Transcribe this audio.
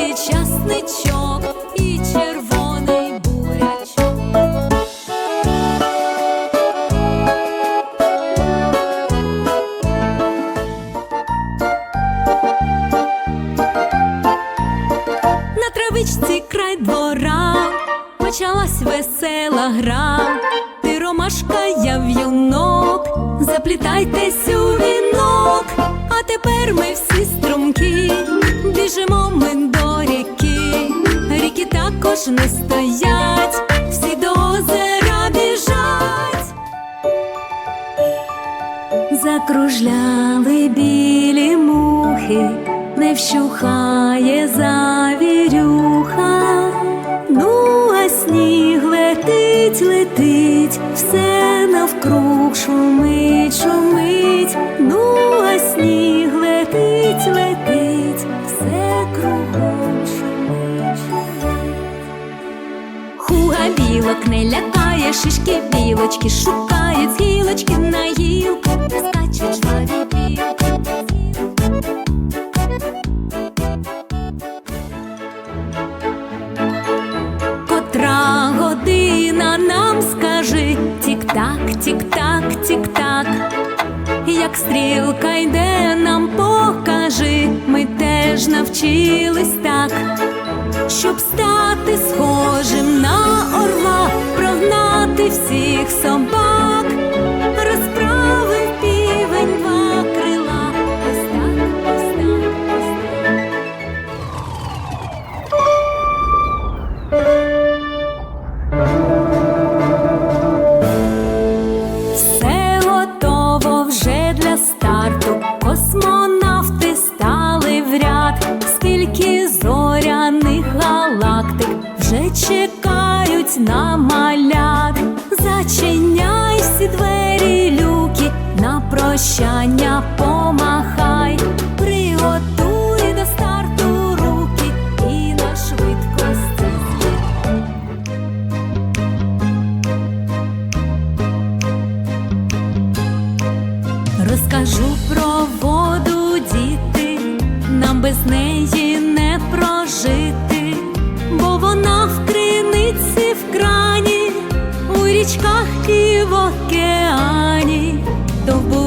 огірки, часничок і червоний бурячок. На травичці край двора почалась весела гра. Ти ромашка, я заплітайтесь у вінок, а тепер ми всі струмки, біжимо ми до також не стоять, всі до озера біжать. Закружляли білі мухи, не вщухає завірюха. Ну, а сніг летить, летить, все навкруг шумить. Хуга білок не лякає, шишки білочки шукають з гілочки на гілку, скачуть жваві білки. Котра година нам скажи тік-так, тік-так, тік-так. Як стрілка йде, нам покажи, ми теж навчились так щоб стати схожим всіх собак, розправив півень два крила. Ось так, ось так, ось так. Все готово вже для старту. Космонавти стали в ряд. Скільки зоряних галактик вже чекають прощання помахай, приготуй до старту руки і на швидкості. Розкажу про воду, діти, нам без неї не прожити, бо вона в криниці в крані, у річках і в океані. Довбу